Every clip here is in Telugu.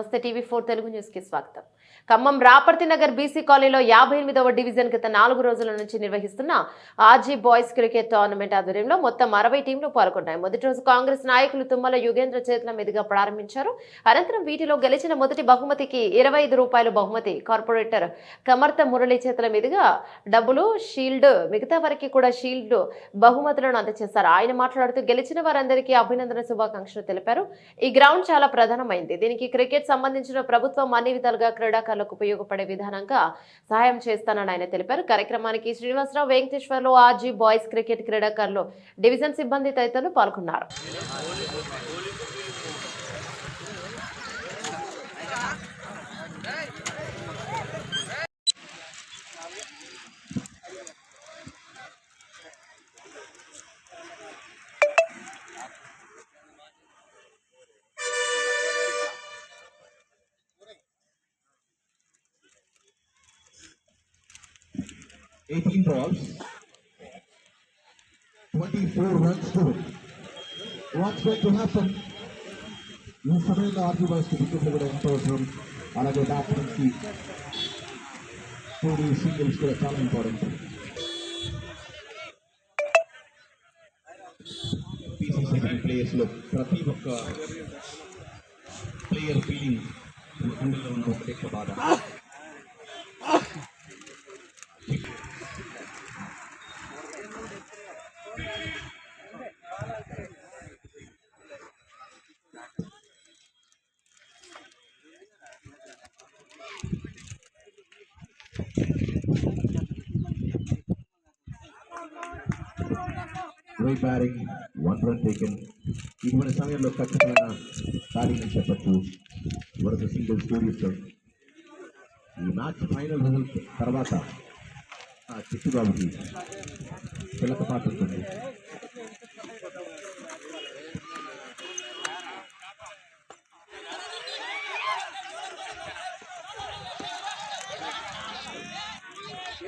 నమస్తే టీవీ ఫోర్ తెలుగు న్యూస్కి స్వాగతం. ఖమ్మం రాపర్తి నగర్ బీసీ కాలనీలో యాభై ఎనిమిదవ డివిజన్ గత నాలుగు రోజుల నుంచి నిర్వహిస్తున్న ఆర్జీ బాయ్స్ క్రికెట్ టోర్నమెంట్ ఆధ్వర్యంలో మొత్తం అరవై టీంలు పాల్గొన్నాయి. మొదటి రోజు కాంగ్రెస్ నాయకులు తుమ్మల యుగేంద్ర చేతుల మీదుగా ప్రారంభించారు. అనంతరం వీటిలో గెలిచిన మొదటి బహుమతికి ఇరవై ఐదు రూపాయలు బహుమతి కార్పొరేటర్ కమర్త మురళి చేతుల మీదుగా డబ్బులు షీల్డ్ మిగతా వారికి కూడా షీల్డ్ బహుమతులను అందజేశారు. ఆయన మాట్లాడుతూ గెలిచిన వారందరికీ అభినందన శుభాకాంక్షలు తెలిపారు. ఈ గ్రౌండ్ చాలా ప్రధానమైంది. దీనికి క్రికెట్ సంబంధించిన ప్రభుత్వం అన్ని విధాలుగా క్రీడాకారులకు ఉపయోగపడే విధానంగా సహాయం చేస్తానని ఆయన తెలిపారు. కార్యక్రమానికి Srinivasarao Venkateswarlu RG boys cricket క్రీడాకారులు డివిజన్ సిబ్బంది తదితరులు పాల్గొన్నారు. Eighteen balls. Twenty-four runs to it. What's going to happen? ఈ సమయంలో ఆర్జీబాయ్స్ కి వికెట్లు కూడా ఎంతో అవసరం అలాగే బ్యాట్స్మెన్స్ కి టూ సింగిల్స్ కూడా చాలా ఇంపార్టెంట్ బీసీసీ ప్లేయర్స్ లో ప్రతి ఒక్క ప్లేయర్ ఫీలింగ్ గుండెల్లో ఉన్న ఒకటే ఒక బాధ Great batting one run taken ఇటువంటి సమయంలో ఖచ్చితమైన బ్యాటింగ్ అని చెప్పచ్చు వరుస సింగిల్ స్టోరీస్ ఈ మ్యాచ్ ఫైనల్ రిజల్ట్ తర్వాత ఆ చిట్టుబాబుకి పిల్లక పాట ఉంటుంది.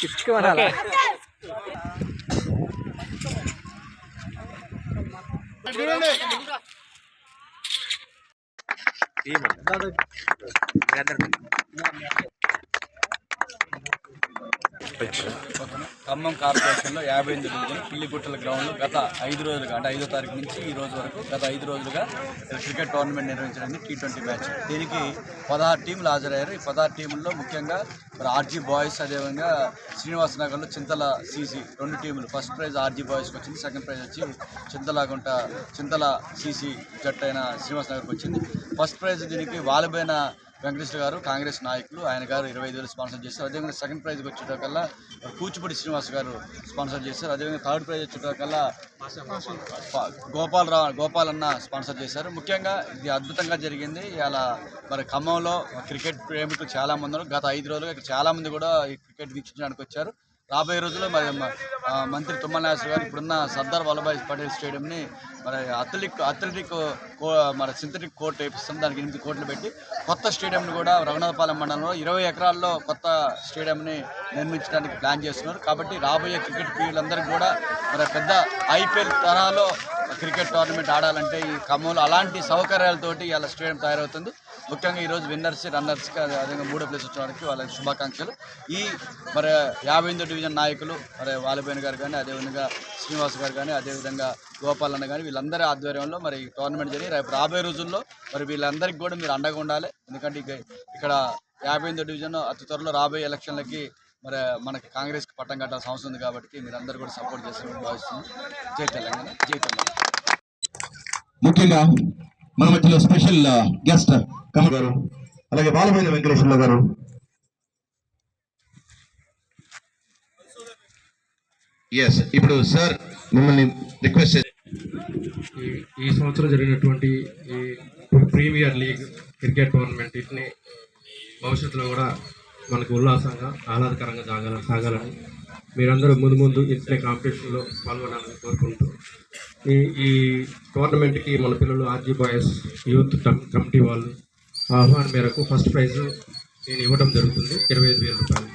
గిఫ్ట్కి వరాలి చూడండి. ఖమ్మం కార్పొరేషన్లో యాభై ఎనిమిది డివిజన్ పిల్లిగుట్టల గ్రౌండ్లో గత ఐదు రోజులుగా అంటే ఐదో తారీఖు నుంచి ఈ రోజు వరకు గత ఐదు రోజులుగా క్రికెట్ టోర్నమెంట్ నిర్వహించడానికి టీ ట్వంటీ మ్యాచ్. దీనికి పదహారు టీంలు హాజరయ్యారు. ఈ పదహారు టీముల్లో ముఖ్యంగా మరి ఆర్జీ బాయ్స్ అదేవిధంగా శ్రీనివాస నగర్లో చింతల సీసీ రెండు టీములు. ఫస్ట్ ప్రైజ్ ఆర్జీ బాయ్స్కి వచ్చింది. సెకండ్ ప్రైజ్ వచ్చి చింతలగుంట చింతల సీసీ జట్టు అయిన శ్రీనివాస నగర్కి వచ్చింది. ఫస్ట్ ప్రైజ్ దీనికి వాలిపోయిన వెంకటేశ్వర గారు కాంగ్రెస్ నాయకులు ఆయన గారు ఇరవై ఐదు వేలు స్పాన్సర్ చేశారు. అదేవిధంగా సెకండ్ ప్రైజ్కి వచ్చేటకల్లా కూచిపూడి శ్రీనివాస్ గారు స్పాన్సర్ చేశారు. అదేవిధంగా థర్డ్ ప్రైజ్ వచ్చేటకల్లా గోపాల్ గోపాలరావు గోపాల్ అన్న స్పాన్సర్ చేశారు. ముఖ్యంగా ఇది అద్భుతంగా జరిగింది. ఇలా మరి ఖమ్మంలో క్రికెట్ ప్రేమికులు చాలామంది ఉన్నారు. గత ఐదు రోజులుగా ఇక్కడ చాలామంది కూడా ఈ క్రికెట్ వీక్షించడానికి వచ్చారు. రాబోయే రోజుల్లో మరి మంత్రి తుమ్మల నాగేశ్వర గారు ఇప్పుడున్న సర్దార్ వల్లభాయ్ పటేల్ స్టేడియంని మరి అథ్లెటిక్ అథ్లెటిక్ కో మరి సింథటిక్ కోర్టు వేపిస్తుంది దానికి ఎనిమిది కోట్లు పెట్టి కొత్త స్టేడియంని కూడా రఘునాథపాలెం మండలంలో ఇరవై ఎకరాల్లో కొత్త స్టేడియంని నిర్మించడానికి ప్లాన్ చేస్తున్నారు. కాబట్టి రాబోయే క్రికెట్ ప్రియులందరికీ కూడా మరి పెద్ద ఐపీఎల్ తరహాలో క్రికెట్ టోర్నమెంట్ ఆడాలంటే ఈ ఖమ్మంలో అలాంటి సౌకర్యాలతోటి ఇలా స్టేడియం తయారవుతుంది. ముఖ్యంగా ఈరోజు విన్నర్స్ రన్నర్స్కి అదేవిధంగా మూడో ప్లేస్ వచ్చిన వాళ్ళకి శుభాకాంక్షలు. ఈ మరి యాభై ఎనిమిదో డివిజన్ నాయకులు మరి వాలిపోయిన గారు కానీ అదేవిధంగా శ్రీనివాస్ గారు కానీ అదేవిధంగా గోపాల్ అన్న కానీ వీళ్ళందరి ఆధ్వర్యంలో మరి ఈ టోర్నమెంట్ జరిగి రేపు రాబోయే రోజుల్లో మరి వీళ్ళందరికీ కూడా మీరు అండగా ఉండాలి. ఎందుకంటే ఇక్కడ యాభై ఎనిమిదో డివిజన్ అతి త్వరలో రాబోయే ఎలక్షన్లకి మరి మనకి కాంగ్రెస్కి పట్టం కట్టాల్సిన అవసరం ఉంది కాబట్టి మీరు అందరూ కూడా సపోర్ట్ చేస్తారని భావిస్తున్నాం. జై తెలంగాణ జై తెలంగాణ. ముఖ్యంగా మన మధ్యలో స్పెషల్ గెస్ట్ కమ గారు అలాగే బాలమైన వెంకటేశ్వర గారు. ఎస్ ఇప్పుడు సార్ మిమ్మల్ని రిక్వెస్ట్ ఈ ఈ సంవత్సరం జరిగినటువంటి ఈ ప్రీమియర్ లీగ్ క్రికెట్ టోర్నమెంట్ వీటిని భవిష్యత్తులో కూడా మనకు ఉల్లాసంగా ఆహ్లాదకరంగా సాగాల సాగాలని మీరందరూ ముందు ముందు ఇచ్చిన కాంపిటీషన్లో పాల్గొనాలని కోరుకుంటూ ఈ ఈ టోర్నమెంట్కి మన పిల్లలు ఆర్జీ బాయ్స్ యూత్ కమిటీ వాళ్ళు ఆహ్వానం మేరకు ఫస్ట్ ప్రైజ్ నేను ఇవ్వడం జరుగుతుంది. ఇరవై ఐదు వేల రూపాయలు.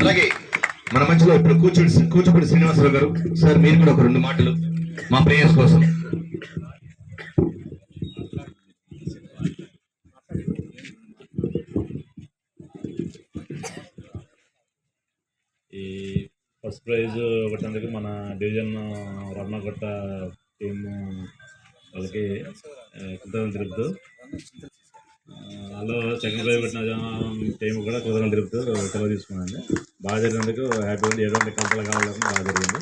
అలాగే మన మధ్యలో ఇప్పుడు కూర్చుని కూచిపూడి శ్రీనివాసరావు గారు సార్ మీరు కూడా ఒక రెండు మాటలు మా ప్లేయర్స్ కోసం ఈ ఫస్ట్ ప్రైజ్ ఒకటందుకు మన డివిజన్ రమణగొట్ట టీము వాళ్ళకి కృతజ్ఞతలు తెలుపుతూ వాళ్ళు సెకండ్ ప్రైజ్ కొట్టిన టీం కూడా కృతజ్ఞతలు తెలుపుతూ సెలవు తీసుకున్నాను బాగా జరిగినందుకు హ్యాపీ ఉంది. ఎటువంటి కంపలు కావాలని బాగా జరిగింది.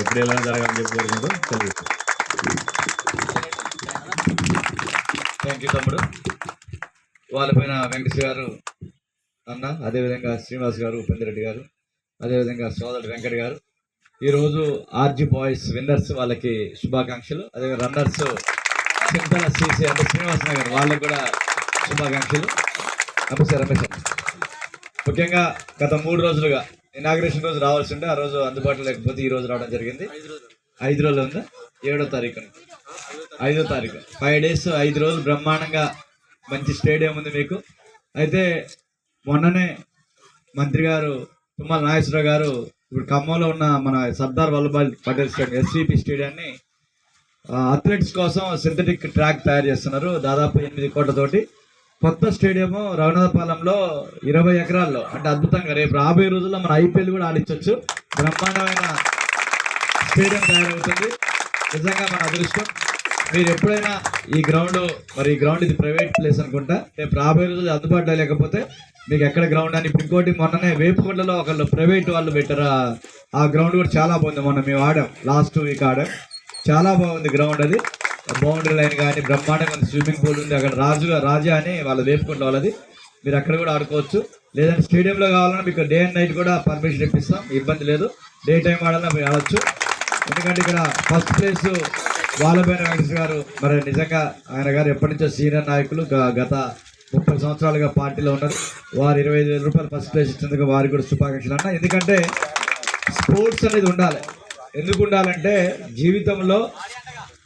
ఎప్పుడు ఎలా జరగాలని చెప్పి కోరుకుంటూ సెలవు థ్యాంక్ యూ తమ్ముడు. వాళ్ళపైన వెంకటేష్ గారు అన్న అదేవిధంగా శ్రీనివాస్ గారు ఉపేంద్రెడ్డి గారు. అదేవిధంగా సోదరుడు వెంకట గారు. ఈరోజు ఆర్జీ బాయ్స్ విన్నర్స్ వాళ్ళకి శుభాకాంక్షలు. అదే రన్నర్స్ సింతల సీసీ అంటే శ్రీనివాస్ నగర్ వాళ్ళకి కూడా శుభాకాంక్షలు. నమస్తే రమేష్. ముఖ్యంగా గత మూడు రోజులుగా ఇనాగ్రేషన్ రోజు రావాల్సి ఉంటే ఆ రోజు అందుబాటులో లేకపోతే ఈ రోజు రావడం జరిగింది. ఐదు రోజులు. ఉందా? ఏడో తారీఖు ఐదో తారీఖు. ఫైవ్ డేస్ ఐదు రోజులు బ్రహ్మాండంగా మంచి స్టేడియం ఉంది మీకు. అయితే మొన్ననే మంత్రి గారు తుమ్మల నాగేశ్వరరావు గారు ఇప్పుడు ఖమ్మంలో ఉన్న మన సర్దార్ వల్లభాయ్ పటేల్ స్టేడియం ఎస్సిపి స్టేడియాన్ని అథ్లెట్స్ కోసం సింథటిక్ ట్రాక్ తయారు చేస్తున్నారు. దాదాపు ఎనిమిది కోట్లతోటి. కొత్త స్టేడియము రఘునాథపాలెంలో ఇరవై ఎకరాల్లో. అంటే అద్భుతంగా రేపు రాబోయే రోజుల్లో మన ఐపీఎల్ కూడా ఆడించవచ్చు బ్రహ్మాండమైన స్టేడియం తయారవుతుంది. నిజంగా మన అదృష్టం. మీరు ఎప్పుడైనా ఈ గ్రౌండ్ మరి ఈ గ్రౌండ్ ఇది ప్రైవేట్ ప్లేస్ అనుకుంటా రేపు రాబోయే రోజులు అందుబాటులో లేకపోతే మీకు ఎక్కడ గ్రౌండ్ అని ఇప్పుడు ఇంకోటి మొన్ననే వేపుకొండలో ఒకళ్ళు ప్రైవేట్ వాళ్ళు పెట్టారు? ఆ- గ్రౌండ్ కూడా చాలా బాగుంది. మొన్న మేము ఆడాం. Last week ఆడాం. చాలా బాగుంది గ్రౌండ్ అది. బౌండరీ లైన్ కానీ బ్రహ్మాండంగా స్విమ్మింగ్ పూల్ ఉంది. అక్కడ రాజుగా రాజా అని వాళ్ళు వేపుకొండ వాళ్ళది. మీరు అక్కడ కూడా ఆడుకోవచ్చు. లేదంటే స్టేడియంలో కావాలన్నా మీకు డే అండ్ నైట్ కూడా పర్మిషన్ ఇప్పిస్తాం. ఇబ్బంది లేదు. డే టైం ఆడాలన్నా మీరు ఆడవచ్చు ఎందుకంటే ఇక్కడ ఫస్ట్ ప్లేస్ బాలబేన వెంకటేశ్వర గారు మరి నిజంగా ఆయన గారు ఎప్పటి నుంచో సీనియర్ నాయకులు గత ముప్పై సంవత్సరాలుగా పార్టీలో ఉన్నారు. వారు ఇరవై ఐదు వేల రూపాయలు ఫస్ట్ ప్లేస్ ఇచ్చినందుకు వారికి కూడా శుభాకాంక్షలు అన్న. ఎందుకంటే స్పోర్ట్స్ అనేది ఉండాలి. ఎందుకు ఉండాలంటే జీవితంలో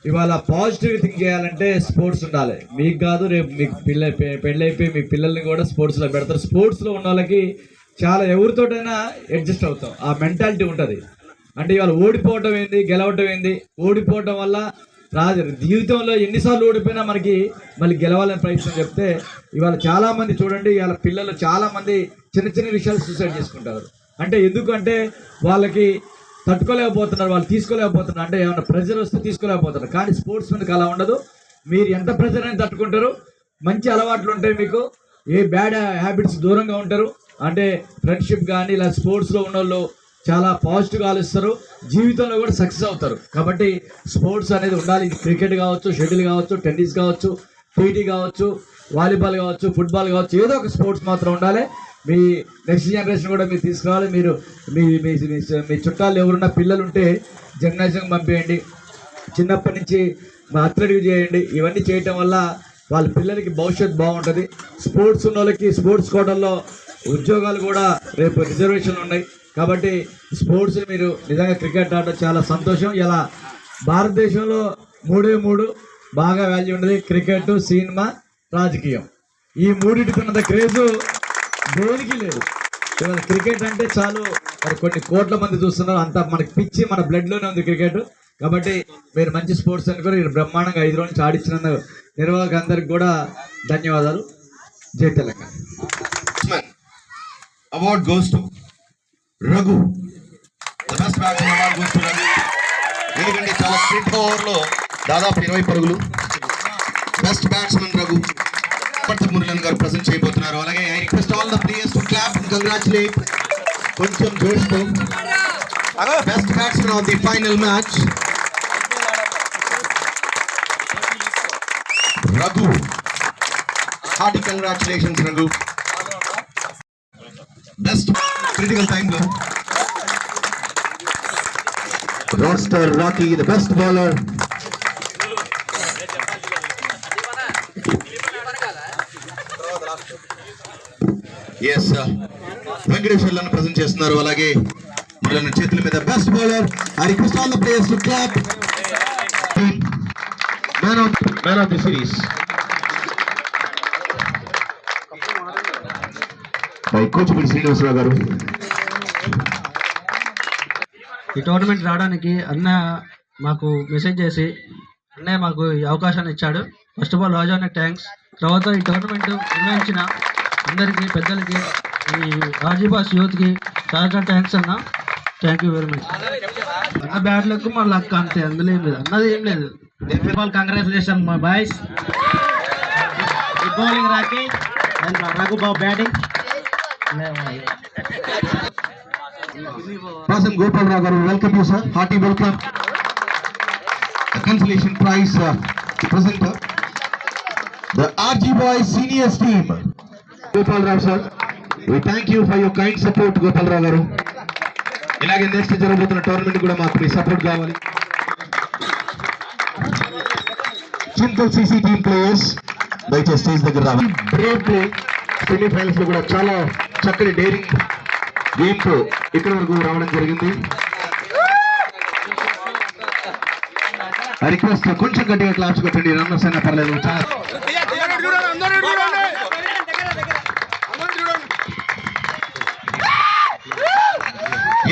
ఇవాళ పాజిటివ్ థింక్ చేయాలంటే స్పోర్ట్స్ ఉండాలి. మీకు కాదు రేపు మీకు పిల్ల పెళ్ళైపోయి మీ పిల్లల్ని కూడా స్పోర్ట్స్లో పెడతారు. స్పోర్ట్స్లో ఉన్న వాళ్ళకి చాలా ఎవరితోటైనా అడ్జస్ట్ అవుతాం. ఆ మెంటాలిటీ ఉంటుంది. అంటే ఇవాళ ఓడిపోవటం ఏంది? గెలవటం ఏంది? ఓడిపోవటం వల్ల రాజు జీవితంలో ఎన్నిసార్లు ఓడిపోయినా మనకి మళ్ళీ గెలవాలని ప్రయత్నం చెప్తే ఇవాళ చాలామంది చూడండి ఇవాళ పిల్లలు చాలామంది చిన్న చిన్న విషయాలు సూసైడ్ చేసుకుంటారు. అంటే ఎందుకంటే వాళ్ళకి తట్టుకోలేకపోతున్నారు వాళ్ళు తీసుకోలేకపోతున్నారు. అంటే ఏమైనా ప్రెజర్ వస్తే తీసుకోలేకపోతున్నారు. కానీ స్పోర్ట్స్ మెన్కి అలా ఉండదు. మీరు ఎంత ప్రెజర్ అని తట్టుకుంటారు. మంచి అలవాట్లు ఉంటాయి మీకు. ఏ బ్యాడ్ హ్యాబిట్స్ దూరంగా ఉంటారు. అంటే ఫ్రెండ్షిప్ కానీ ఇలా స్పోర్ట్స్లో ఉన్న వాళ్ళు చాలా పాజిటివ్గా ఆలోచిస్తారు. జీవితంలో కూడా సక్సెస్ అవుతారు. కాబట్టి స్పోర్ట్స్ అనేది ఉండాలి. క్రికెట్ కావచ్చు షటిల్ కావచ్చు టెన్నిస్ కావచ్చు టీటీ కావచ్చు వాలీబాల్ కావచ్చు ఫుట్బాల్ కావచ్చు ఏదో ఒక స్పోర్ట్స్ మాత్రం ఉండాలి. మీ నెక్స్ట్ జనరేషన్ కూడా మీరు తీసుకురావాలి. మీరు మీ మీ మీ- చుట్టాలు ఎవరున్నా పిల్లలు ఉంటే జనరేషన్కి పంపేయండి. చిన్నప్పటి నుంచి మా అథ్లెటిక్ చేయండి. ఇవన్నీ చేయటం వల్ల వాళ్ళ పిల్లలకి భవిష్యత్తు బాగుంటుంది. స్పోర్ట్స్ ఉన్న వాళ్ళకి స్పోర్ట్స్ కోటల్లో ఉద్యోగాలు కూడా రేపు రిజర్వేషన్లు ఉన్నాయి. కాబట్టి స్పోర్ట్స్ మీరు నిజంగా క్రికెట్ ఆడటం చాలా సంతోషం. ఇలా భారతదేశంలో మూడే మూడు బాగా వాల్యూ ఉండేది క్రికెట్ సినిమా రాజకీయం. ఈ మూడింటికి ఉన్నంత క్రేజు దేనికి లేదు. ఇవాళ క్రికెట్ అంటే చాలు. మరి కొన్ని కోట్ల మంది చూస్తున్నారు. అంత మనకి పిచ్చి మన బ్లడ్లోనే ఉంది క్రికెట్. కాబట్టి మీరు మంచి స్పోర్ట్స్ అనుకుని మీరు బ్రహ్మాండంగా ఐదు రోజులు ఆడించినందుకు నిర్వాహక అందరికి కూడా ధన్యవాదాలు. జై Telangana. Award goes to Raghu best batsmen ఎందుకంటే చాలా స్ప్రింట్ ఓవర్లో దాదాపు ఇరవై పరుగులు. బెస్ట్ బ్యాట్స్మెన్ రఘు కొత్త మురళన్ గారు ప్రజెంట్ చేయబోతున్నారు. అలాగే I request all the players to clap congratulate. కొంచెం జోష్తో. Best batsmen of the final match. Raghu hearty congratulations Raghu. Best critical టైంలో raster Rocky the best bowler S వెంకటేశ్వర్లను present చేస్తున్నారు. అలాగే మన చేతుల మీద best bowler I request players to clap of man of the series by Srinivasarao garu. ఈ టోర్నమెంట్ రావడానికి అన్న మాకు మెసేజ్ చేసి అన్నయ్య మాకు ఈ అవకాశాన్ని ఇచ్చాడు. ఫస్ట్ ఆఫ్ ఆల్ రాజానికి థ్యాంక్స్ తర్వాత ఈ టోర్నమెంట్ నిర్వహించిన అందరికీ పెద్దలకి ఈ రాజీబాస్ బాస్ యూత్కి చాలా చాలా థ్యాంక్స్ అన్న. థ్యాంక్ యూ వెరీ మచ్ అన్న బ్యాడ్ లక్ మా లక్ అంతే. అందులో ఏం లేదు. అన్నది ఏం లేదు. బాల్ కంగ్రాచులేషన్ మా boys bowling Rocky and Raghubabu batting Prasan Gopalrao garu, welcome you sir, hearty welcome. The consolation prize uh, presenter, the RG Boys seniors team. Gopalrao sir, we thank you for your kind support Gopalrao garu. ఇలాగే నెక్స్ట్ జరగబోతున్న టోర్నమెంట్ కూడా మాకు మీ సపోర్ట్ కావాలి సింపుల్ సిసి టీమ్ ప్లేయర్స్ దయచేసి స్టేజ్ దగ్గర రావాలి బ్రేవ్ ప్లే సెమీఫైనల్స్లో కూడా చాలా చక్కటి డైరింగ్ దీంతో ఇక్కడ వరకు రావడం జరిగింది. రిక్వెస్ట్ కొంచెం గట్టిగా క్లాప్స్ కొట్టండి. రన్నర్స్ అయినా పర్లేదు.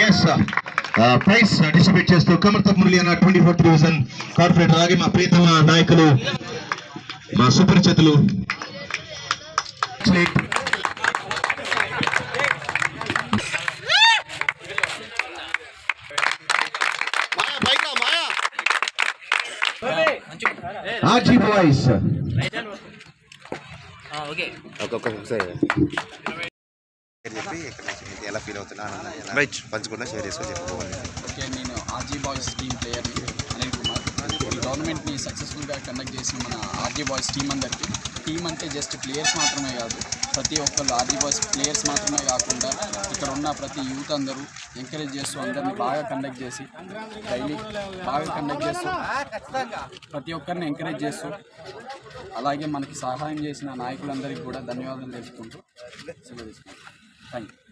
ఎస్ ప్రైస్ డిస్ట్రిబ్యూట్ చేస్తూ కమర్తప్ మురళి అన్న ట్వంటీ ఫోర్త్ డివిజన్ కార్పొరేటర్ అలాగే మా ప్రీతమ నాయకులు మా సుపరిచితులు ఆర్జీ బాయ్స్ చెప్పి ఇక్కడ నుంచి మీకు ఎలా ఫీల్ పంచుకున్నా షేర్ చేసుకొని చెప్పుకోవాలి ఓకే నేను ఆర్జీ బాయ్స్ టీమ్ ప్లేయర్ని అనిల్ కుమార్. ఈ టోర్నమెంట్ని సక్సెస్ఫుల్గా కండక్ట్ చేసిన మన ఆర్జీ బాయ్స్ టీం అందరికీ. టీం అంటే జస్ట్ ప్లేయర్స్ మాత్రమే కాదు ప్రతి ఒక్కళ్ళు ఆర్జీ ప్లేయర్స్ మాత్రమే కాకుండా ఇక్కడ ఉన్న ప్రతి యూత్ అందరూ ఎంకరేజ్ చేస్తూ అందరినీ బాగా కండక్ట్ చేసి డైలీ బాగా కండక్ట్ చేస్తూ ప్రతి ఒక్కరిని ఎంకరేజ్ చేస్తూ అలాగే మనకి సహాయం చేసిన నాయకులందరికీ కూడా ధన్యవాదాలు తెలుసుకుంటూ సెలవు తీసుకుంటాం థ్యాంక్ యూ